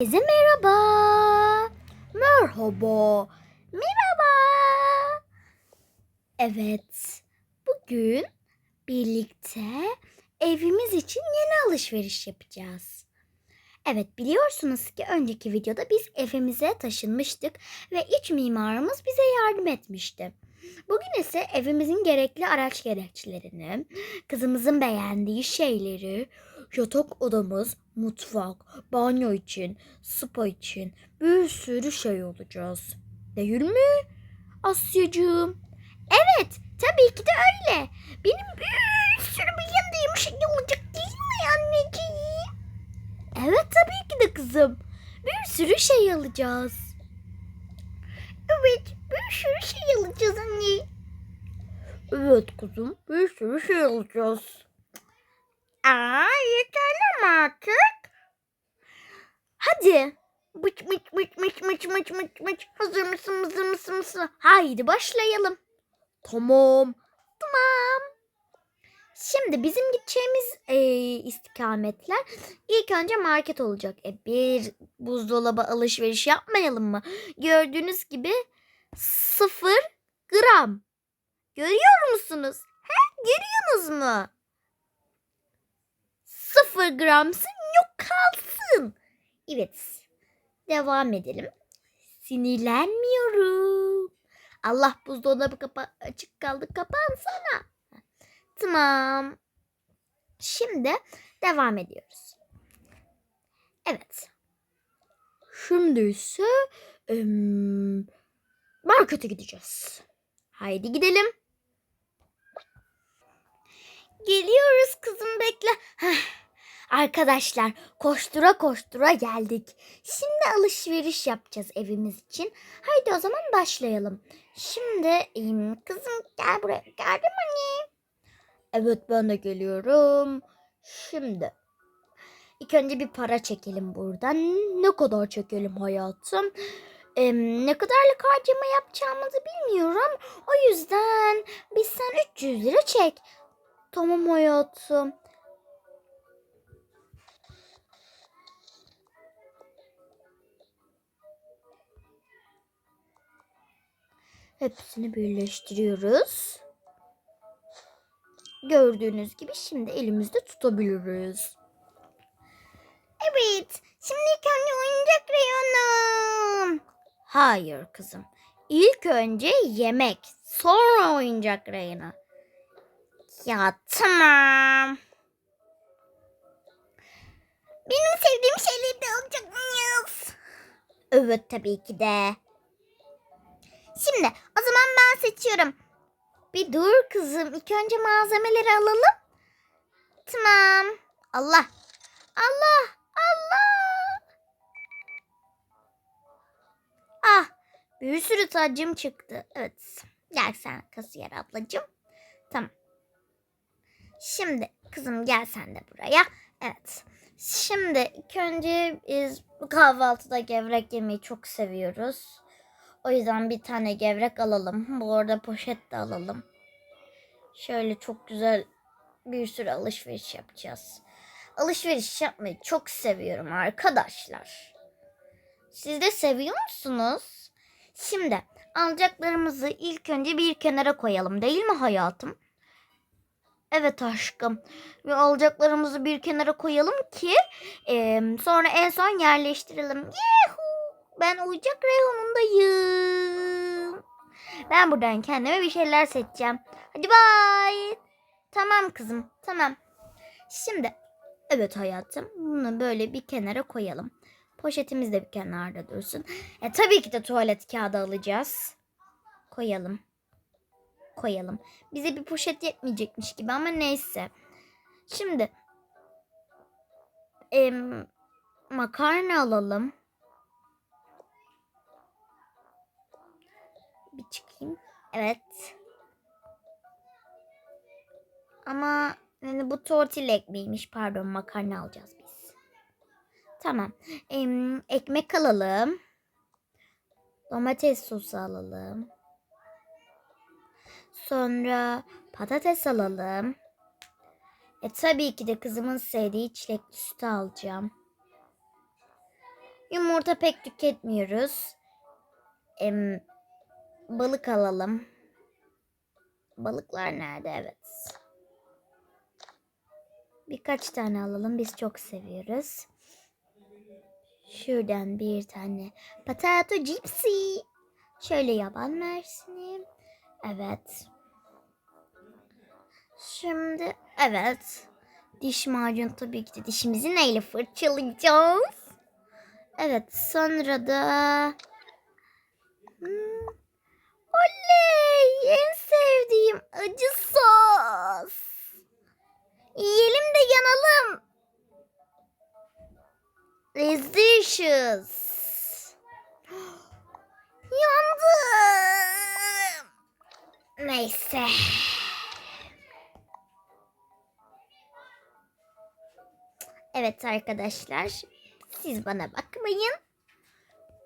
Herkese merhaba. Merhaba. Merhaba. Evet. Bugün birlikte evimiz için yeni alışveriş yapacağız. Evet biliyorsunuz ki önceki videoda biz evimize taşınmıştık ve iç mimarımız bize yardım etmişti. Bugün ise evimizin gerekli araç gereçlerini, kızımızın beğendiği şeyleri, yatak odamız, mutfak, banyo için, spa için bir sürü şey alacağız. Değil mi? Asyacığım. Evet, tabii ki de öyle. Benim bir sürü beğendiğim şey olacak değil mi anneciğim? Evet tabii ki de kızım. Bir sürü şey alacağız. Evet, bir sürü şey alacağız anne. Evet kızım, bir sürü şey alacağız. Aa, yeterli mi artık? Hadi. Mıç mıç mıç mıç mıç mıç mıç mıç. Hazır mısın mısır mısın mısın? Haydi başlayalım. Tamam. Tamam. Şimdi bizim gideceğimiz e, istikametler ilk önce market olacak. E, bir buzdolabı alışveriş yapmayalım mı? Gördüğünüz gibi sıfır gram. Görüyor musunuz? He? Görüyorsunuz mu? Sıfır gramsın yok kalsın. Evet. Devam edelim. Sinirlenmiyorum. Allah buzdolabı kapa açık kaldı. Kapansana. Tamam. Şimdi devam ediyoruz. Evet. Şimdi ise em, markete gideceğiz. Haydi gidelim. Geliyoruz kızım bekle. Heh. Arkadaşlar koştura koştura geldik. Şimdi alışveriş yapacağız evimiz için. Haydi o zaman başlayalım. Şimdi kızım gel buraya. Geldim anne. Evet ben de geliyorum. Şimdi ilk önce bir para çekelim buradan. Ne kadar çekelim hayatım? Em, ne kadarlık harcama yapacağımızı bilmiyorum. O yüzden biz sen 300 lira çek. Tamam hayatım. Hepsini birleştiriyoruz. Gördüğünüz gibi şimdi elimizde tutabiliriz. Evet. Şimdi ilk önce oyuncak reyonu. Hayır kızım. İlk önce yemek. Sonra oyuncak reyonu. Ya tamam. Benim sevdiğim şeyleri de alacak mıyız? Evet tabii ki de. Şimdi o zaman ben seçiyorum. Bir dur kızım. İlk önce malzemeleri alalım. Tamam. Allah. Allah. Allah. Ah. Bir sürü tacım çıktı. Evet. Gel sen kasiyer ablacığım. Tamam. Şimdi kızım gel sen de buraya. Evet. Şimdi ilk önce biz bu kahvaltıda gevrek yemeyi çok seviyoruz. O yüzden bir tane gevrek alalım. Bu arada poşet de alalım. Şöyle çok güzel bir sürü alışveriş yapacağız. Alışveriş yapmayı çok seviyorum arkadaşlar. Siz de seviyor musunuz? Şimdi alacaklarımızı ilk önce bir kenara koyalım değil mi hayatım? Evet aşkım. Ve alacaklarımızı bir kenara koyalım ki eee, sonra en son yerleştirelim. Yuhu! Ben oyuncak reyonundayım. Ben buradan kendime bir şeyler seçeceğim. Hadi bay. Tamam kızım. Tamam. Şimdi evet hayatım. Bunu böyle bir kenara koyalım. Poşetimiz de bir kenarda dursun. E, tabii ki de tuvalet kağıdı alacağız. Koyalım. Koyalım. Bize bir poşet yetmeyecekmiş gibi ama neyse. Şimdi em, makarna alalım. Bir çıkayım. Evet. Ama yani bu tortilla ekmeğiymiş. Pardon makarna alacağız biz. Tamam. Em, ekmek alalım. Domates sosu alalım. Sonra patates alalım. E tabii ki de kızımın sevdiği çilekli sütü alacağım. Yumurta pek tüketmiyoruz. Em, balık alalım. Balıklar nerede? Evet. Birkaç tane alalım. Biz çok seviyoruz. Şuradan bir tane potato cipsi. Şöyle yaban mersini. Evet. Şimdi evet. Diş macunu tabii ki de dişimizi neyle fırçalayacağız? Evet sonra da Hmm. Oley! En sevdiğim acı sos. Yiyelim de yanalım. Delicious. Yandım. Neyse. Evet arkadaşlar. Siz bana bakmayın.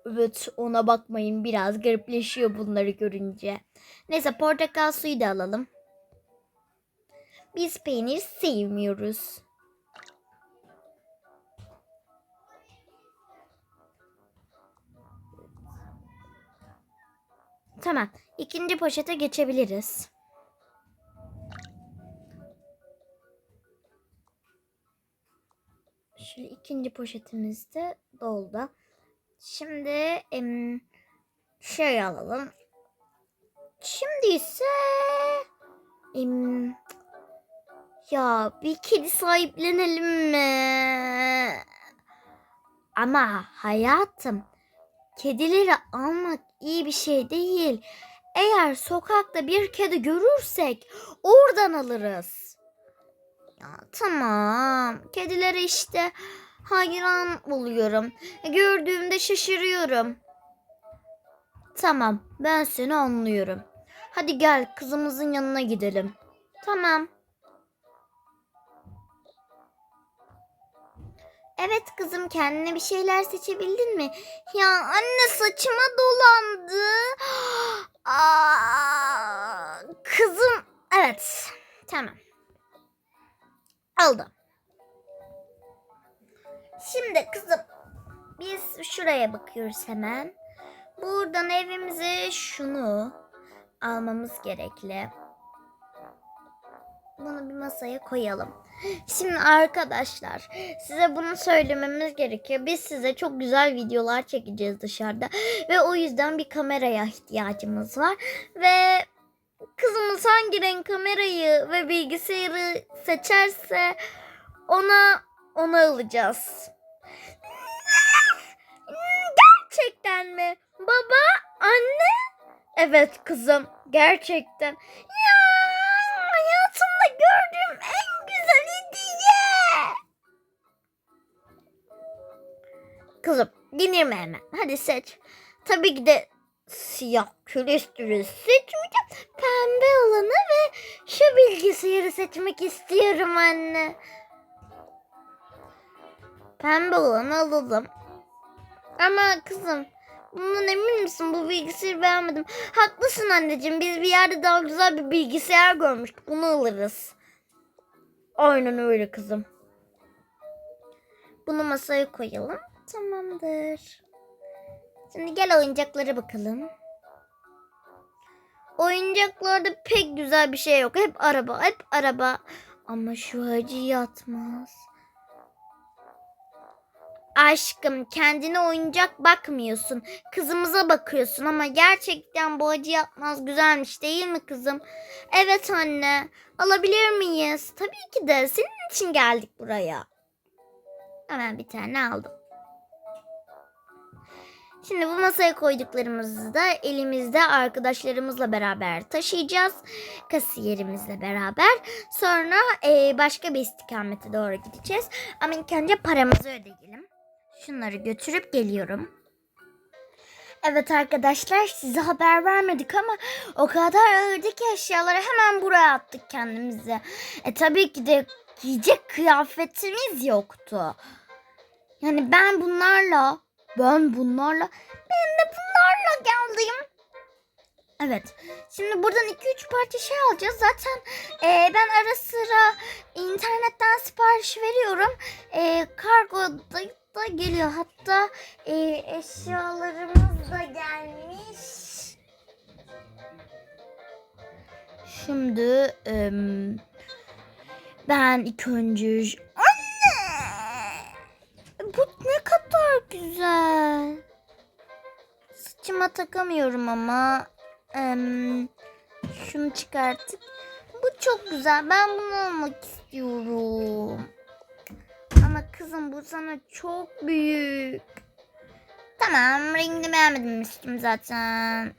Evet ona bakmayın biraz garipleşiyor bunları görünce. Neyse portakal suyu da alalım. Biz peynir sevmiyoruz. Tamam. ikinci poşete geçebiliriz. Şöyle ikinci poşetimiz de doldu. Şimdi em, şey alalım. Şimdi ise em, ya bir kedi sahiplenelim mi? Ama hayatım kedileri almak iyi bir şey değil. Eğer sokakta bir kedi görürsek oradan alırız. Ya tamam. Kedilere işte hayran oluyorum. Gördüğümde şaşırıyorum. Tamam, ben seni anlıyorum. Hadi gel kızımızın yanına gidelim. Tamam. Evet kızım kendine bir şeyler seçebildin mi? Ya anne saçıma dolandı. Aa, kızım evet tamam. Aldım. Şimdi kızım biz şuraya bakıyoruz hemen. Buradan evimize şunu almamız gerekli. Bunu bir masaya koyalım. Şimdi arkadaşlar size bunu söylememiz gerekiyor. Biz size çok güzel videolar çekeceğiz dışarıda. Ve o yüzden bir kameraya ihtiyacımız var. Ve kızımız hangi renk kamerayı ve bilgisayarı seçerse ona onu alacağız. Gerçekten mi? Baba, anne? Evet kızım, gerçekten. Ya hayatımda gördüğüm en güzel hediye. Kızım, dinleme hemen. Hadi seç. Tabii ki de siyah külüstürü seçmeyeceğim. Pembe olanı ve şu bilgisayarı seçmek istiyorum anne. Pembe olanı alalım. Ama kızım bundan emin misin? Bu bilgisayarı beğenmedim. Haklısın anneciğim. Biz bir yerde daha güzel bir bilgisayar görmüştük. Bunu alırız. Aynen öyle kızım. Bunu masaya koyalım. Tamamdır. Şimdi gel oyuncaklara bakalım. Oyuncaklarda pek güzel bir şey yok. Hep araba, hep araba. Ama şu hacı yatmaz. Aşkım kendine oyuncak bakmıyorsun. Kızımıza bakıyorsun ama gerçekten bu acı yapmaz güzelmiş değil mi kızım? Evet anne. Alabilir miyiz? Tabii ki de senin için geldik buraya. Hemen bir tane aldım. Şimdi bu masaya koyduklarımızı da elimizde arkadaşlarımızla beraber taşıyacağız. Kasiyerimizle beraber. Sonra başka bir istikamete doğru gideceğiz. Ama ilk önce paramızı ödeyelim. Şunları götürüp geliyorum. Evet arkadaşlar size haber vermedik ama o kadar ağırdı ki eşyaları hemen buraya attık kendimize. E tabii ki de giyecek kıyafetimiz yoktu. Yani ben bunlarla, ben bunlarla, ben de bunlarla geldim. Evet. Şimdi buradan 2-3 parça şey alacağız. Zaten e, ben ara sıra internetten sipariş veriyorum. E, kargoda da geliyor. Hatta e, eşyalarımız da gelmiş. Şimdi em, ben ilk önce... Anne! Bu ne kadar güzel. Saçıma takamıyorum ama. Em, şunu çıkartıp. Bu çok güzel. Ben bunu almak istiyorum. Kızım bu sana çok büyük. Tamam rengini beğenmedim zaten.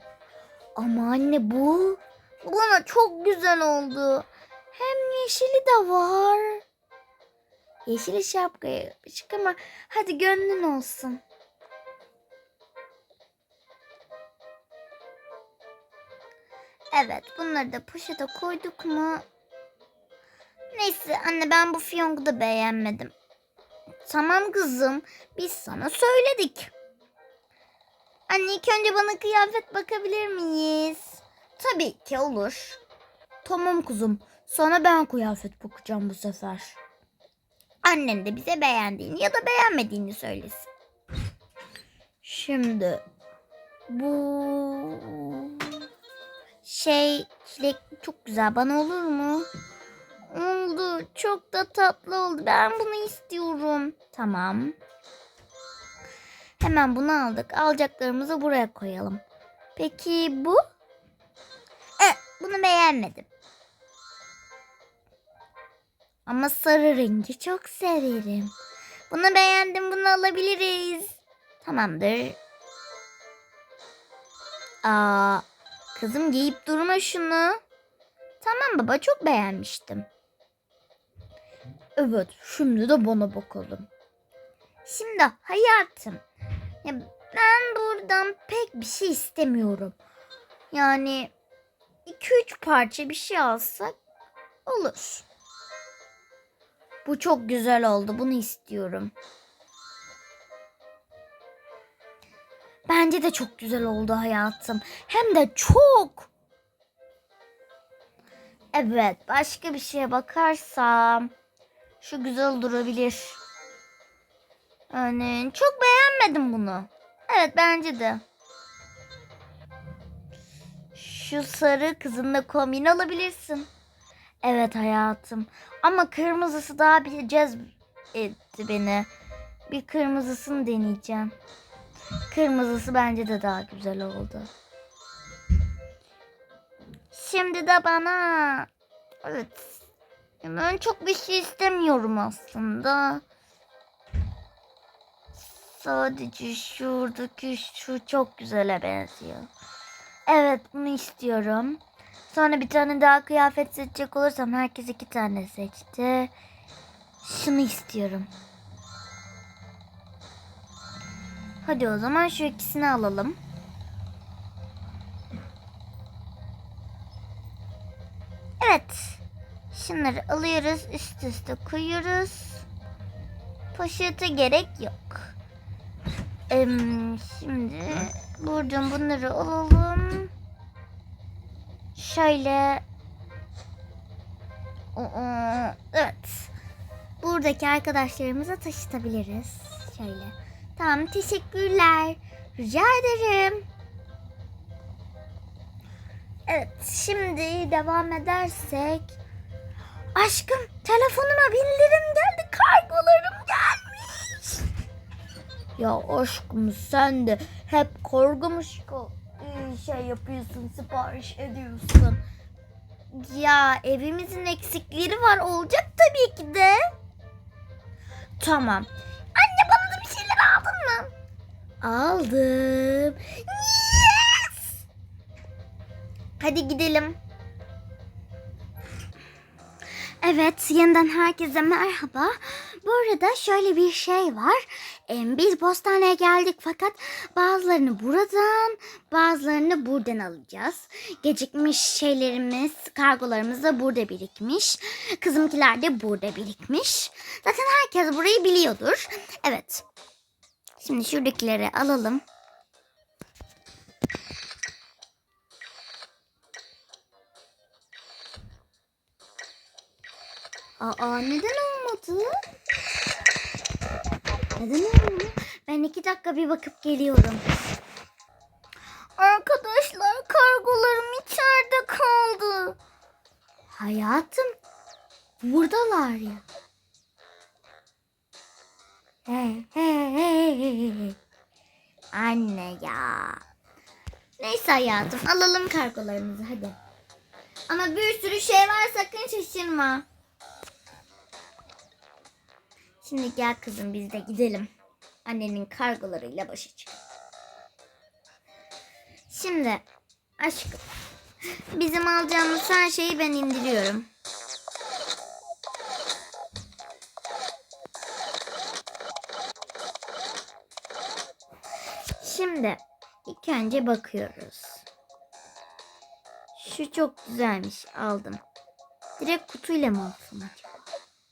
Ama anne bu bana çok güzel oldu. Hem yeşili de var. Yeşil şapkaya yapışık ama hadi gönlün olsun. Evet bunları da poşete koyduk mu? Neyse anne ben bu fiyongu da beğenmedim. Tamam kızım biz sana söyledik. Anne ilk önce bana kıyafet bakabilir miyiz? Tabii ki olur. Tamam kızım sana ben kıyafet bakacağım bu sefer. Annen de bize beğendiğini ya da beğenmediğini söylesin. Şimdi bu şey çilek çok güzel bana olur mu? Oldu. Çok da tatlı oldu. Ben bunu istiyorum. Tamam. Hemen bunu aldık. Alacaklarımızı buraya koyalım. Peki bu? E, bunu beğenmedim. Ama sarı rengi çok severim. Bunu beğendim. Bunu alabiliriz. Tamamdır. Aa, kızım giyip durma şunu. Tamam baba çok beğenmiştim. Evet şimdi de bana bakalım. Şimdi hayatım. Ya ben buradan pek bir şey istemiyorum. Yani 2-3 parça bir şey alsak olur. Bu çok güzel oldu. Bunu istiyorum. Bence de çok güzel oldu hayatım. Hem de çok. Evet, başka bir şeye bakarsam şu güzel durabilir. Yani çok beğenmedim bunu. Evet bence de. Şu sarı kızınla kombin alabilirsin. Evet hayatım. Ama kırmızısı daha bir cezbetti beni. Bir kırmızısını deneyeceğim. Kırmızısı bence de daha güzel oldu. Şimdi de bana. Evet. Ben çok bir şey istemiyorum aslında. Sadece şuradaki şu çok güzele benziyor. Evet bunu istiyorum. Sonra bir tane daha kıyafet seçecek olursam herkes iki tane seçti. Şunu istiyorum. Hadi o zaman şu ikisini alalım. Şunları alıyoruz. Üst üste koyuyoruz. Poşete gerek yok. Ee, şimdi buradan bunları alalım. Şöyle. Evet. Buradaki arkadaşlarımıza taşıtabiliriz. Şöyle. Tamam teşekkürler. Rica ederim. Evet şimdi devam edersek. Aşkım telefonuma bildirim geldi. Kargolarım gelmiş. Ya aşkım sen de hep korkmuş şey yapıyorsun sipariş ediyorsun. Ya evimizin eksikleri var olacak tabii ki de. Tamam. Anne bana da bir şeyler aldın mı? Aldım. Yes! Hadi gidelim. Evet, yeniden herkese merhaba. Bu arada şöyle bir şey var. Biz postaneye geldik fakat bazılarını buradan, bazılarını buradan alacağız. Gecikmiş şeylerimiz, kargolarımız da burada birikmiş. Kızımkiler de burada birikmiş. Zaten herkes burayı biliyordur. Evet. Şimdi şuradakileri alalım. Aa neden olmadı? Neden öyle? Ben iki dakika bir bakıp geliyorum. Arkadaşlar kargolarım içeride kaldı. Hayatım buradalar ya. He he he he he. Anne ya. Neyse hayatım alalım kargolarımızı hadi. Ama bir sürü şey var sakın şaşırma. Şimdi gel kızım biz de gidelim. Annenin kargolarıyla başa çık. Şimdi aşkım bizim alacağımız her şeyi ben indiriyorum. Şimdi ilk önce bakıyoruz. Şu çok güzelmiş aldım. Direkt kutuyla mı alsam acaba?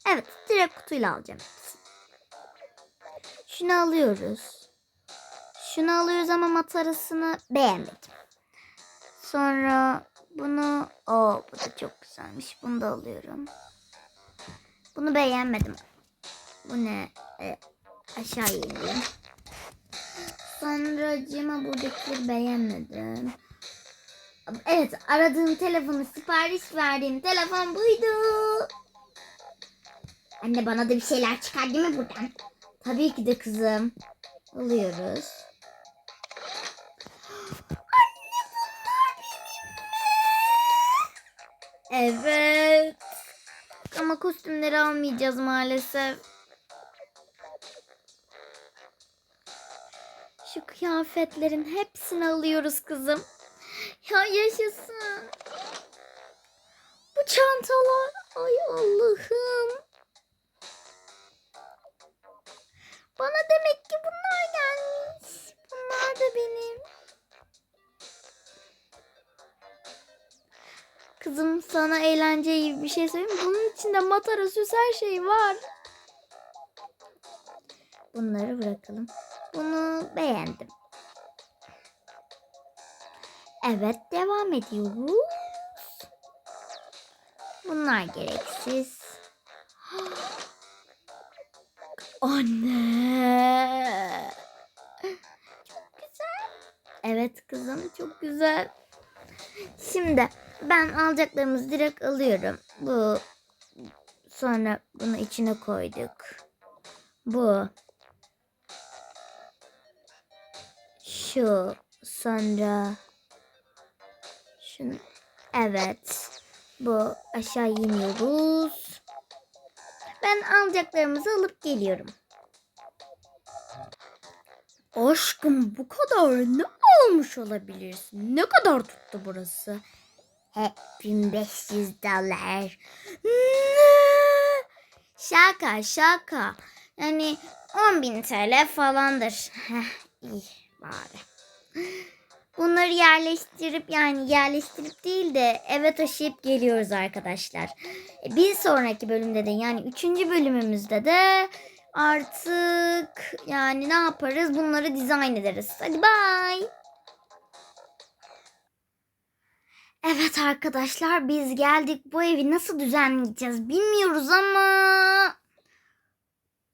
Evet direkt kutuyla alacağım. Şunu alıyoruz. Şunu alıyoruz ama matarasını beğenmedim. Sonra bunu o bu da çok güzelmiş. Bunu da alıyorum. Bunu beğenmedim. Bu ne? E, aşağı ineyim. Sonra cima buradakileri beğenmedim. Evet aradığım telefonu sipariş verdiğim telefon buydu. Anne bana da bir şeyler çıkar değil mi buradan? Tabii ki de kızım. Alıyoruz. Anne bunlar benim mi? Evet. Ama kostümleri almayacağız maalesef. Şu kıyafetlerin hepsini alıyoruz kızım. Ya yaşasın. Bu çantalar. Ay Allah'ım. Şey söyleyeyim? Bunun içinde matara süs her şey var. Bunları bırakalım. Bunu beğendim. Evet devam ediyoruz. Bunlar gereksiz. Anne. Çok güzel. Evet kızım çok güzel. Şimdi ben alacaklarımızı direkt alıyorum. Bu sonra bunu içine koyduk. Bu şu sonra şunu evet bu aşağı iniyoruz. Ben alacaklarımızı alıp geliyorum. Aşkım bu kadar ne almış olabilirsin? Ne kadar tuttu burası? He 1500 dolar. Şaka şaka. Yani 10.000 TL falandır. İyi bari. Bunları yerleştirip yani yerleştirip değil de eve taşıyıp geliyoruz arkadaşlar. E, Bir sonraki bölümde de yani üçüncü bölümümüzde de artık yani ne yaparız bunları dizayn ederiz. Hadi bye. Evet arkadaşlar biz geldik. Bu evi nasıl düzenleyeceğiz bilmiyoruz ama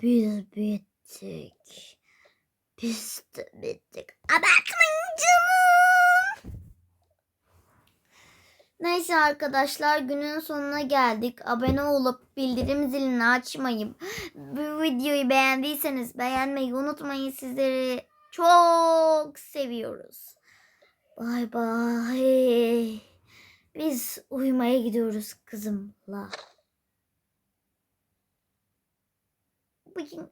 biz bittik. Biz de bittik. Abartmayın canım. Neyse arkadaşlar günün sonuna geldik. Abone olup bildirim zilini açmayıp bu videoyu beğendiyseniz beğenmeyi unutmayın. Sizleri çok seviyoruz. Bay bay. Biz uyumaya gidiyoruz kızımla. Bugün